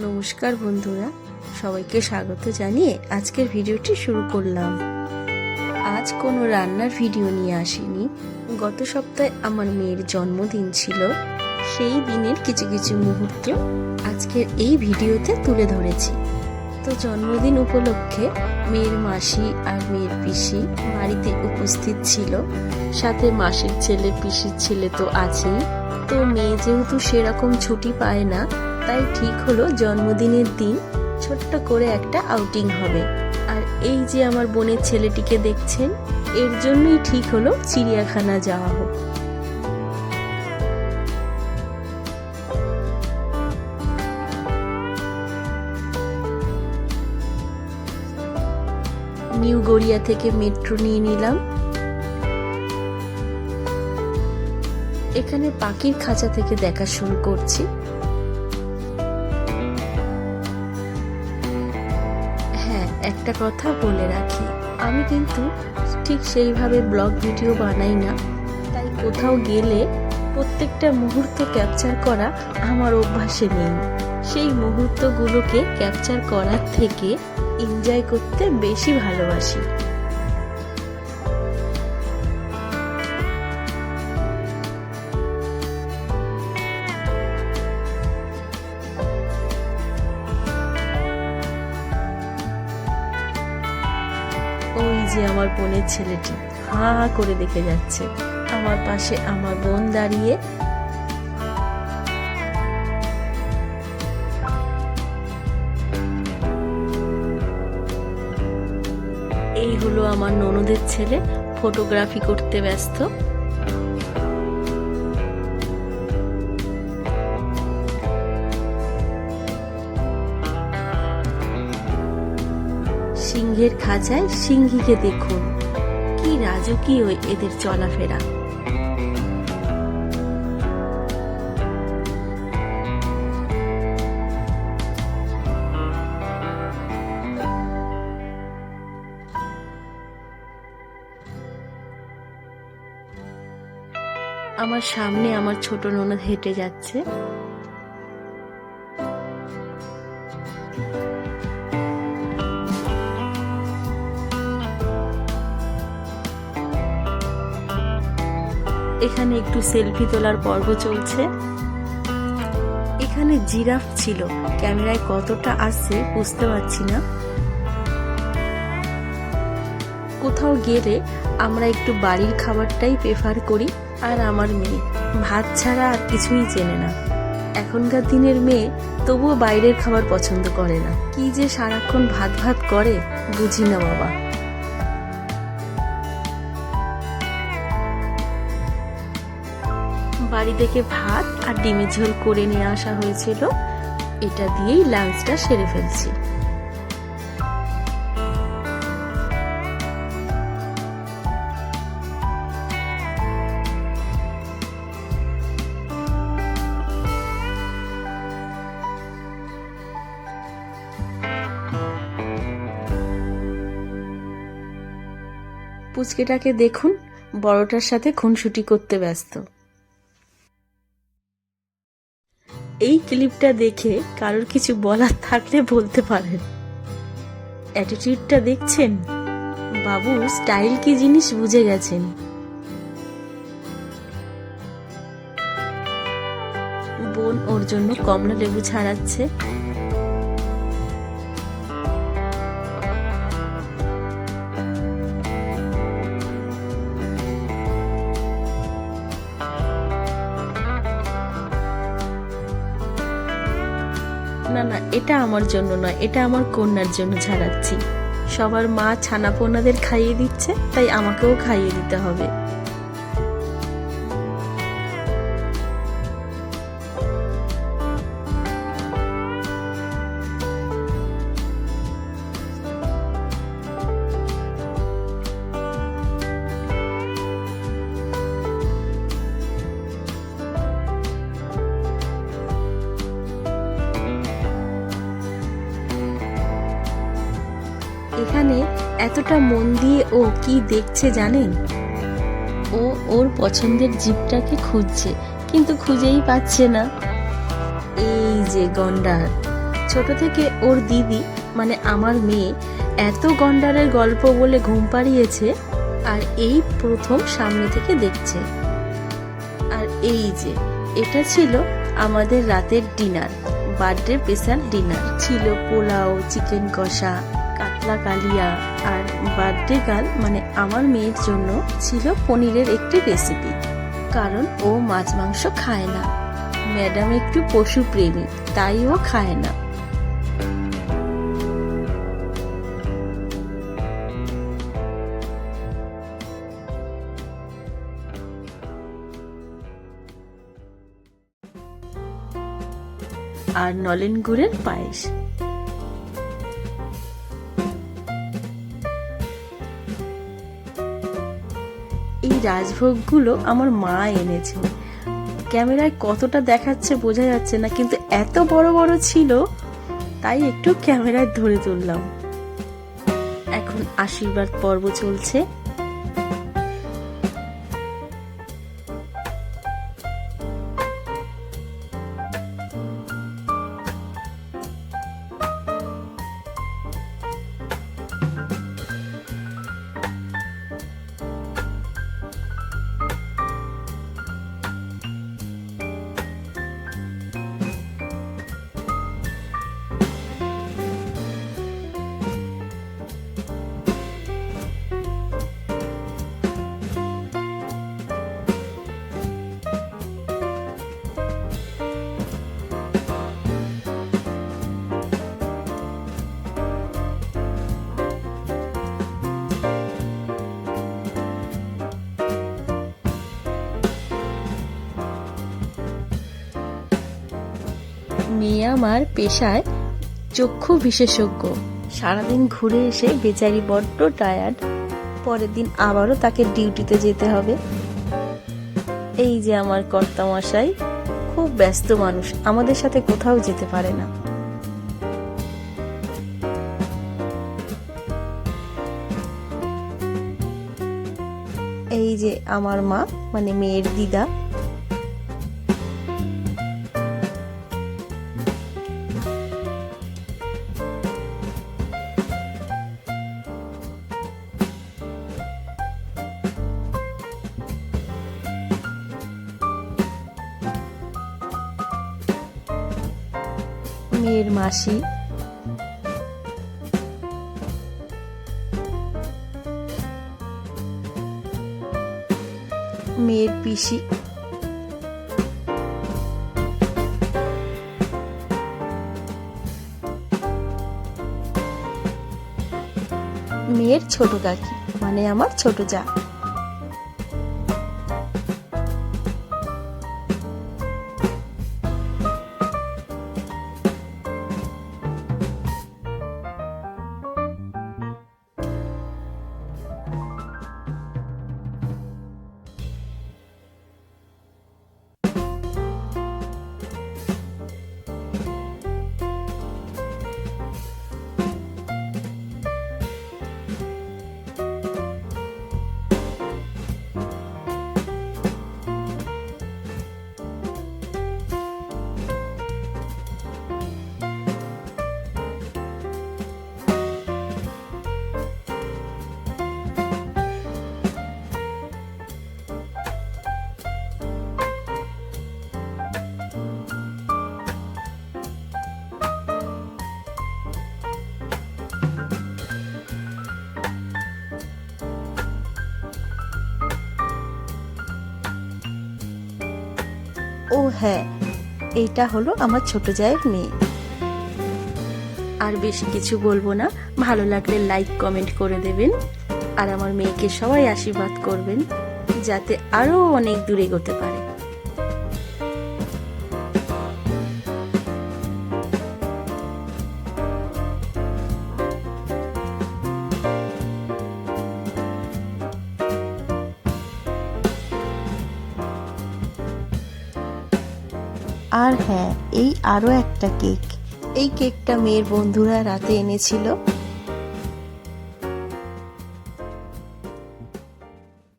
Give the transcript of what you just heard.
নমস্কার বন্ধুরা, সবাইকে স্বাগত জানিয়ে আজকের ভিডিওটি শুরু করলাম। আজ কোনো রান্নার ভিডিও নিয়ে আসিনি। গত সপ্তাহে আমার মেয়ের জন্মদিন ছিল। সেই দিনের কিছু কিছু মুহূর্ত আজকের এই ভিডিওতে তুলে ধরেছি। তো জন্মদিন উপলক্ষে মেয়ের মাসি আর মেয়ের পিসি বাড়িতে উপস্থিত ছিল। সাথে মাসির ছেলে, পিসির ছেলে তো আছেই। তো মেয়ে যেহেতু সেরকম ছুটি পায় না তাই ঠিক হলো জন্মদিনের দিন ছোট্ট করে একটা আউটিং হবে। আর এই যে আমার বোনের ছেলেটিকে দেখছেন, এর জন্যই ঠিক হলো চিড়িয়াখানা যাওয়া হোক। নিউ গড়িয়া থেকে মেট্রো নিয়ে নিলাম। এখানে পাখির খাঁচা থেকে দেখা শুরু করছি। একটা কথা বলে রাখি। আমি কিন্তু ঠিক সেইভাবে ব্লগ ভিডিও বানাই না। তাই কোথাও গেলে প্রত্যেকটা মুহূর্ত ক্যাপচার করা আমার অভ্যাসে নেই। সেই মুহূর্তগুলোকে ক্যাপচার করার থেকে এনজয় করতে বেশি ভালোবাসি। যে আমার বোনের ছেলেটি হা হা করে দেখে যাচ্ছে। আমার পাশে আমার বোন দাঁড়িয়ে এই হলো আমার ননদের ছেলে ফটোগ্রাফি করতে ব্যস্ত। সিংহের খাঁচায় সিংহীকে দেখুন। কি রাজকীয় এদের চলাফেরা। আমার সামনে আমার ছোট ননদ হেঁটে যাচ্ছে। এখানে একটু সেলফি তোলার পর্ব চলছে। এখানে জিরাফ ছিল। ক্যামেরায় কতটা আসছে বুঝতে পারছি না। কোথাও গেলে আমরা একটু বাড়ির খাবারটাই প্রেফার করি আর আমার মেয়ে। ভাত ছাড়া আর কিছুই চেনে না। এখনকার দিনের মেয়ে তবুও বাইরের খাবার পছন্দ করে না। কি যে সারাক্ষণ ভাত ভাত করে, বুঝি না বাবা। বাড়ি থেকে ভাত আর ডিমের ঝোল করে নিয়ে আসা হয়েছিল। এটা দিয়েই লাঞ্চটা সেরে ফেলছি। পুচকেটাকে দেখুন, বড়টার সাথে খুনসুটি করতে ব্যস্ত। এই ক্লিপটা দেখে কারোর কিছু বলার থাকলে বলতে পারেন। অ্যাটিটিউডটা দেখছেন? বাবু স্টাইল কি জিনিস বুঝে গেছেন? বোন ওর জন্য কমলা লেবু ছাড়াচ্ছে। এটা আমার জন্য নয়, এটা আমার কন্যার জন্য ছাড়াচ্ছি। সবার মা ছানাপোনাদের খাইয়ে দিচ্ছে, তাই আমাকেও খাইয়ে দিতে হবে। এতটা মন দিয়ে ও কি দেখছে জানেন? ও ওর পছন্দের জিপটাকে খুঁজছে, কিন্তু খুঁজেই পাচ্ছে না। এই যে গন্ডার, ছোট থেকে ওর দিদি মানে আমার মেয়ে, এত গন্ডারের গল্প বলে ঘুম পাড়িয়েছে, আর এই প্রথম সামনে থেকে দেখছে। আর এই যে, এটা ছিল আমাদের রাতের ডিনার, বার্থডে স্পেশাল ডিনার। ছিল পোলাও, চিকেন কষা কাতলা কালিয়া আর বার্থডে গার্ল মানে আমার মেয়ের জন্য ছিল পনিরের একটি রেসিপি কারণ ও মাছ মাংস খায় না। ম্যাডাম একটু পশু প্রেমী, তাই ও খায় না। আর নলেন গুড়ের পায়েস। এই রাজভোগগুলো আমার মা এনেছে। ক্যামেরায় কতটা দেখাচ্ছে বোঝা যাচ্ছে না, কিন্তু এত বড় বড় ছিল, তাই একটু ক্যামেরায় ধরে তুললাম। এখন আশীর্বাদ পর্ব চলছে। আমার পেশায় চক্ষু বিশেষজ্ঞ। সারাদিন ঘুরে এসে বেচারি বড্ড টায়ার্ড পরের দিন আবারও তাকে ডিউটিতে যেতে হবে। এই যে আমার কর্তামশাই, খুব ব্যস্ত মানুষ, আমাদের সাথে কোথাও যেতে পারে না। এই যে আমার মা মানে মেয়ের দিদা মেয়ের মাসি। মেয়ের পিসি। মেয়ের ছোট কাকি মানে আমার ছোট যা। হ্যাঁ এইটা হলো আমার ছোট জায়ের মেয়ে। আর বেশি কিছু বলব না, ভালো লাগলে লাইক কমেন্ট করে দেবেন। আর আমার মেয়েকে সবাই আশীর্বাদ করবেন, যাতে আরও অনেক দূরে এগোতে পারে। আর হ্যাঁ এই আরও একটা কেক। এই কেকটা মেয়ের বন্ধুরা রাতে এনেছিল।